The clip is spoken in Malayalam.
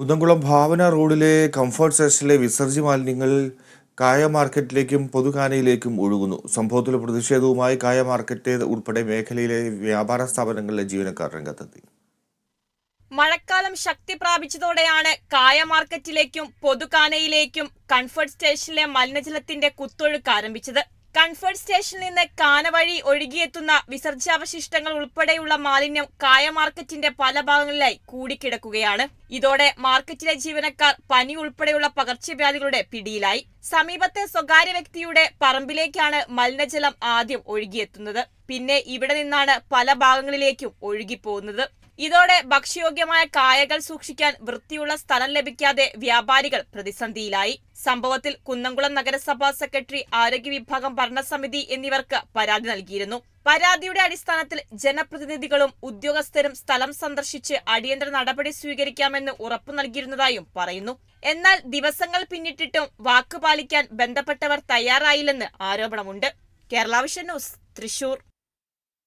കുന്നംകുളം ഭാവന റോഡിലെ കംഫർട്ട് സെക്ഷനിലെ വിസർജ്യ മാലിന്യങ്ങൾ കായ മാർക്കറ്റിലേക്കും പൊതുഖാനയിലേക്കും ഒഴുകുന്നു. സംഭവത്തിൽ പ്രതിഷേധവുമായി കായ മാർക്കറ്റ് ഉൾപ്പെടെ മേഖലയിലെ വ്യാപാര സ്ഥാപനങ്ങളിലെ ജീവനക്കാർ രംഗത്തെത്തി. മഴക്കാലം ശക്തി പ്രാപിച്ചതോടെയാണ് കായ മാർക്കറ്റിലേക്കും പൊതുകാനയിലേക്കും കൺഫർട്ട് സ്റ്റേഷനിലെ മലിനജലത്തിന്റെ കുത്തൊഴുക്ക് ആരംഭിച്ചത്. കൺഫർട്ട് സ്റ്റേഷനിൽ നിന്ന് കാന വഴി ഒഴുകിയെത്തുന്ന വിസർജ്യാവശിഷ്ടങ്ങൾ ഉൾപ്പെടെയുള്ള മാലിന്യം കായ മാർക്കറ്റിന്റെ പല ഭാഗങ്ങളിലായി കൂടിക്കിടക്കുകയാണ്. ഇതോടെ മാർക്കറ്റിലെ ജീവനക്കാർ പനി ഉൾപ്പെടെയുള്ള പകർച്ചവ്യാധികളുടെ പിടിയിലായി. സമീപത്തെ സ്വകാര്യ വ്യക്തിയുടെ പറമ്പിലേക്കാണ് മലിനജലം ആദ്യം ഒഴുകിയെത്തുന്നത്. പിന്നെ ഇവിടെ നിന്നാണ് പല ഭാഗങ്ങളിലേക്കും ഒഴുകിപ്പോകുന്നത്. ഇതോടെ ഭക്ഷ്യയോഗ്യമായ കായകൾ സൂക്ഷിക്കാൻ വൃത്തിയുള്ള സ്ഥലം ലഭിക്കാതെ വ്യാപാരികൾ പ്രതിസന്ധിയിലായി. സംഭവത്തിൽ കുന്നംകുളം നഗരസഭാ സെക്രട്ടറി ആരോഗ്യ വിഭാഗം ഭരണസമിതി എന്നിവർക്ക് പരാതി നൽകിയിരുന്നു. പരാതിയുടെ അടിസ്ഥാനത്തിൽ ജനപ്രതിനിധികളും ഉദ്യോഗസ്ഥരും സ്ഥലം സന്ദർശിച്ച് അടിയന്തര നടപടി സ്വീകരിക്കാമെന്ന് ഉറപ്പു നൽകിയിരുന്നതായും പറയുന്നു. എന്നാൽ ദിവസങ്ങൾ പിന്നിട്ടിട്ടും വാക്കുപാലിക്കാൻ ബന്ധപ്പെട്ടവർ തയ്യാറായില്ലെന്ന് ആരോപണമുണ്ട്. Kerala vision news Thrissur.